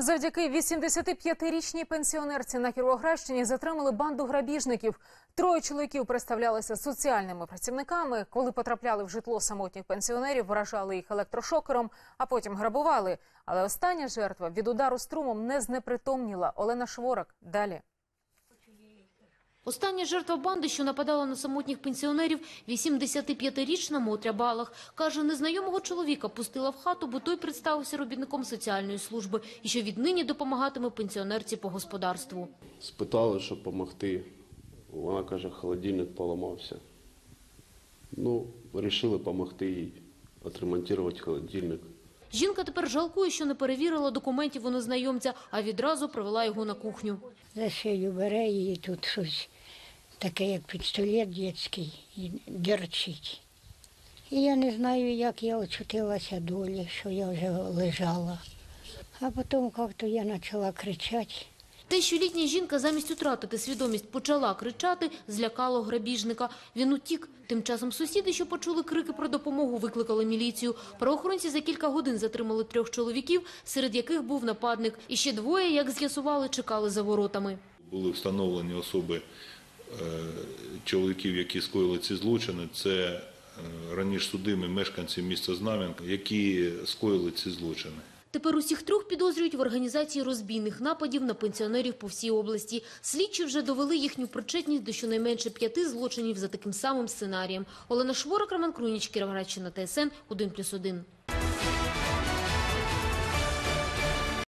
Завдяки 85-річній пенсіонерці на Кіровоградщині затримали банду грабіжників. Троє чоловіків представлялися соціальними працівниками. Коли потрапляли в житло самотніх пенсіонерів, вражали їх електрошокером, а потім грабували. Але остання жертва від удару струмом не знепритомніла. Олена Шворак. Далі. Остання жертва банди, що нападала на самотніх пенсіонерів, 85-річна Мотря Балах. Каже, незнайомого чоловіка пустила в хату, бо той представився робітником соціальної служби і що віднині допомагатиме пенсіонерці по господарству. Спитали, щоб допомогти. Вона каже, холодильник поламався. Ну, вирішили допомогти їй відремонтувати холодильник. Жінка тепер жалкує, що не перевірила документів у незнайомця, а відразу провела його на кухню. За шию бере її тут щось таке, як пістолет дитячий, і дерчить. І я не знаю, як я очутилася долі, що я вже лежала. А потім як-то я почала кричати. Те, що літня жінка замість утратити свідомість почала кричати, злякало грабіжника. Він утік. Тим часом сусіди, що почули крики про допомогу, викликали міліцію. Правоохоронці за кілька годин затримали трьох чоловіків, серед яких був нападник. І ще двоє, як з'ясували, чекали за воротами. Були встановлені особи чоловіків, які скоїли ці злочини. Це е, раніше судимі мешканці міста Знам'янка, які скоїли ці злочини. Тепер усіх трьох підозрюють в організації розбійних нападів на пенсіонерів по всій області. Слідчі вже довели їхню причетність до щонайменше п'яти злочинів за таким самим сценарієм. Олена Шворак, Роман Круніч, Кіровоградщина, ТСН 1+,1.